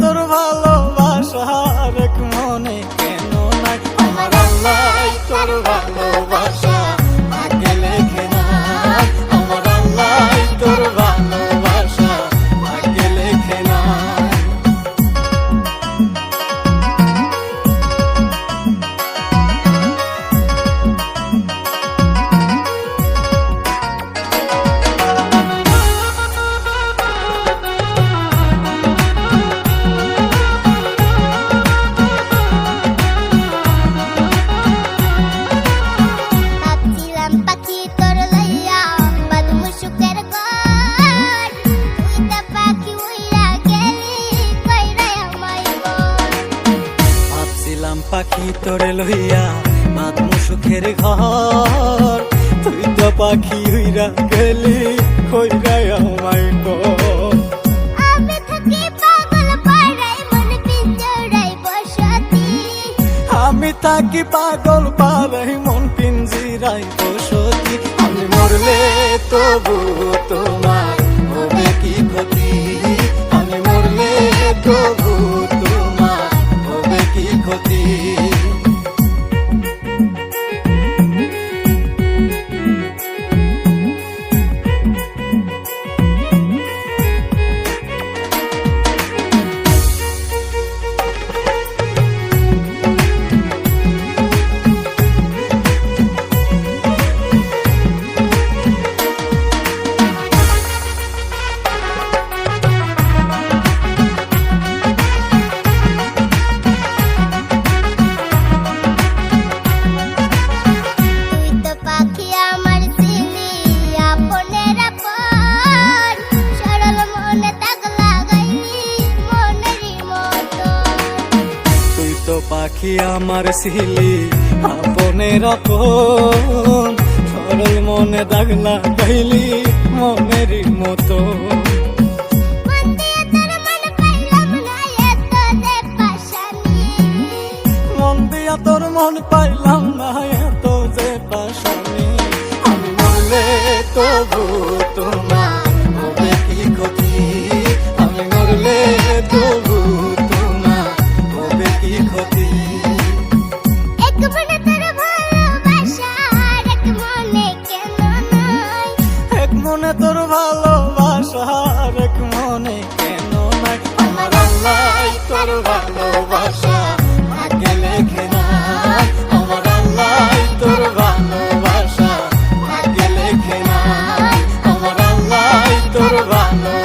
তোর ভালোবাসার এক মনে কেন না আমার আল্লাহ তোর ভালোবাসা। পাখি তোরে লইয়া মাতমু সুখের ঘর। তুই তো পাখি হইরা গেলি কইরাই আমায় কর। মন আমি থাকি পাগল পারাই মন পিঞ্জিরাই বসতি। আমি মরলে তবু তোমার কি পাখি আমার আপনের আপন সরল মনে দাগ লাগাইলি মনেরই মতো। তোর মন পাইলাম না এত যে পাশানি মন দিয়া তোর মন পাইলাম না এত যে পাশানি আমি মরলে তবু তোমার তোমার ভালোবাসা আগে লেখে না আমার আল্লাহ তোর ভালোবাসা আগে লেখে না আমার আল্লাহ তোর ভালোবাসা